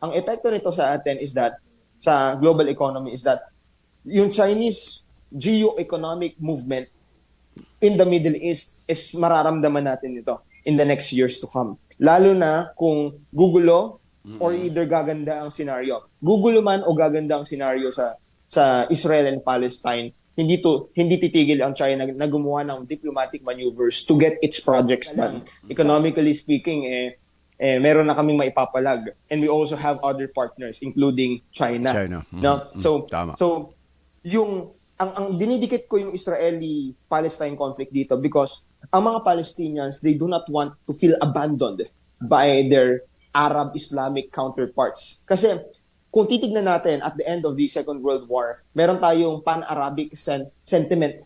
ang epekto nito sa atin is that, sa global economy is that, yung Chinese geo-economic movement in the Middle East is mararamdaman natin ito in the next years to come. Lalo na kung gugulo or either gaganda ang scenario. Gugulo man o gaganda ang scenario sa sa Israel and Palestine, hindi to hindi titigil ang China na gumawa ng diplomatic maneuvers to get its projects done. Economically speaking, eh, eh meron na kaming maipapalag and we also have other partners including China. China. Mhm. No? So Tama. so yung ang ang dinidikit ko yung Israeli-Palestine conflict dito because ang mga Palestinians they do not want to feel abandoned by their Arab Islamic counterparts. Kasi kung titignan natin at the end of the Second World War, meron tayong pan-Arabic sen- sentiment,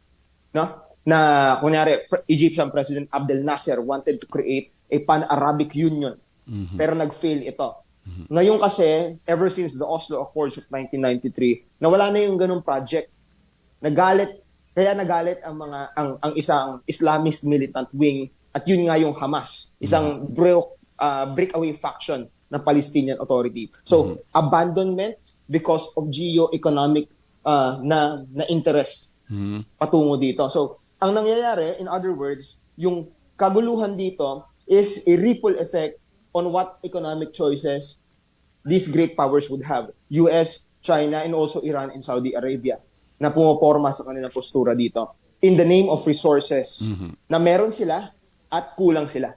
no? Na kunyari Egyptian President Abdel Nasser wanted to create a pan-Arabic union. Pero nag-fail ito. Ngayon kasi, ever since the Oslo Accords of 1993, nawala na yung ganung project. Nagalit, kaya nagalit ang mga ang, ang isang Islamist militant wing at yun nga yung Hamas, isang broke uh, breakaway faction ng Palestinian Authority. So, abandonment because of geo-economic uh, na na interest patungo dito. So, ang nangyayari, in other words, yung kaguluhan dito is a ripple effect on what economic choices these great powers would have. US, China, and also Iran and Saudi Arabia na pumoporma sa kanilang postura dito in the name of resources na meron sila at kulang sila.